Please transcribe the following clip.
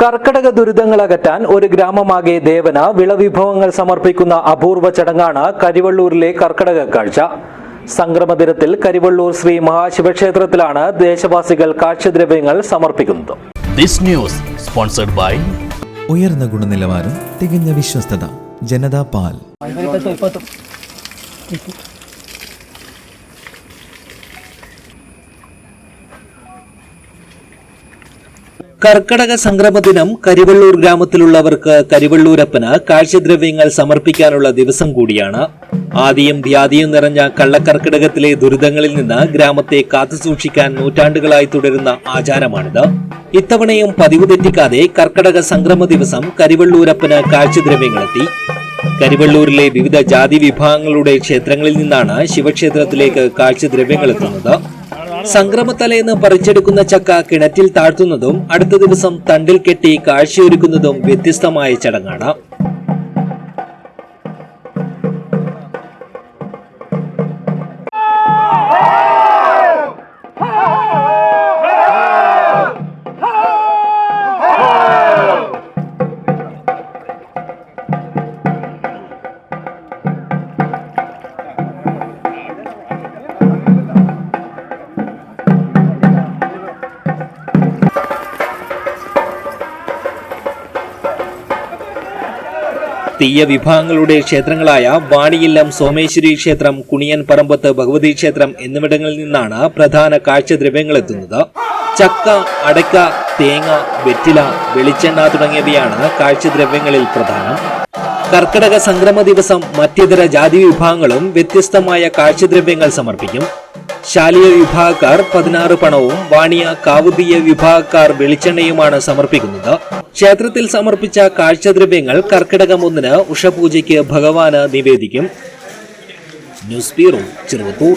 കർക്കടക ദുരിതങ്ങൾ അകറ്റാൻ ഒരു ഗ്രാമമാകെ ദേവന വിളവിഭവങ്ങൾ സമർപ്പിക്കുന്ന അപൂർവ ചടങ്ങാണ് കരിവള്ളൂരിലെ കർക്കടക കാഴ്ച. സംക്രമദിനത്തിൽ കരിവള്ളൂർ ശ്രീ മഹാശിവക്ഷേത്രത്തിലാണ് ദേശവാസികൾ കാഴ്ചദ്രവ്യങ്ങൾ സമർപ്പിക്കുന്നത്. ദിസ് ന്യൂസ് സ്പോൺസർഡ് ബൈ ഉയർന്ന ഗുണനിലവാരം തികഞ്ഞ വിശ്വസ്തത ജനതാ പാൽ. കർക്കടക സംക്രമ ദിനം കരിവള്ളൂർ ഗ്രാമത്തിലുള്ളവർക്ക് കരിവള്ളൂരപ്പന് കാഴ്ചദ്രവ്യങ്ങൾ സമർപ്പിക്കാനുള്ള ദിവസം കൂടിയാണ്. ആദ്യം വ്യാധിയും നിറഞ്ഞ കള്ളക്കർക്കിടകത്തിലെ ദുരിതങ്ങളിൽ നിന്ന് ഗ്രാമത്തെ കാത്തുസൂക്ഷിക്കാൻ നൂറ്റാണ്ടുകളായി തുടരുന്ന ആചാരമാണിത്. ഇത്തവണയും പതിവ് തെറ്റിക്കാതെ കർക്കടക സംക്രമ ദിവസം കരിവള്ളൂരപ്പന് കാഴ്ചദ്രവ്യങ്ങളെത്തി. കരിവള്ളൂരിലെ വിവിധ ജാതി വിഭാഗങ്ങളുടെ ക്ഷേത്രങ്ങളിൽ നിന്നാണ് ശിവക്ഷേത്രത്തിലേക്ക് കാഴ്ചദ്രവ്യങ്ങൾ എത്തുന്നത്. സംക്രമത്തലേന്ന് പറിച്ചെടുക്കുന്ന ചക്ക കിണറ്റിൽ താഴ്ത്തുന്നതും അടുത്ത ദിവസം തണ്ടിൽ കെട്ടി കാഴ്ചയൊരുക്കുന്നതും വ്യത്യസ്തമായ ചടങ്ങാണ്. തീയ വിഭാഗങ്ങളുടെ ക്ഷേത്രങ്ങളായ വാണിയില്ലം സോമേശ്വരി ക്ഷേത്രം കുണിയൻ പറമ്പത്ത് ഭഗവതി ക്ഷേത്രം എന്നിവിടങ്ങളിൽ നിന്നാണ് പ്രധാന കാഴ്ചദ്രവ്യങ്ങൾ എത്തുന്നത്. ചക്ക അടയ്ക്ക തേങ്ങ വെറ്റില വെളിച്ചെണ്ണ തുടങ്ങിയവയാണ് കാഴ്ചദ്രവ്യങ്ങളിൽ പ്രധാനം. കർക്കിടക സംക്രമ ദിവസം മറ്റിതര ജാതി വിഭാഗങ്ങളും വ്യത്യസ്തമായ കാഴ്ചദ്രവ്യങ്ങൾ സമർപ്പിക്കും. ശാലിയ വിഭാഗക്കാർ പതിനാറ് പണവും വാണിയ കാവുതീയ വിഭാഗക്കാർ വെളിച്ചെണ്ണയുമാണ് സമർപ്പിക്കുന്നത്. ക്ഷേത്രത്തിൽ സമർപ്പിച്ച കാഴ്ചദ്രവ്യങ്ങൾ കർക്കിടകം ഒന്നിന് ഉഷപൂജയ്ക്ക് ഭഗവാന് നിവേദിക്കും. News bureau Cheruvathur.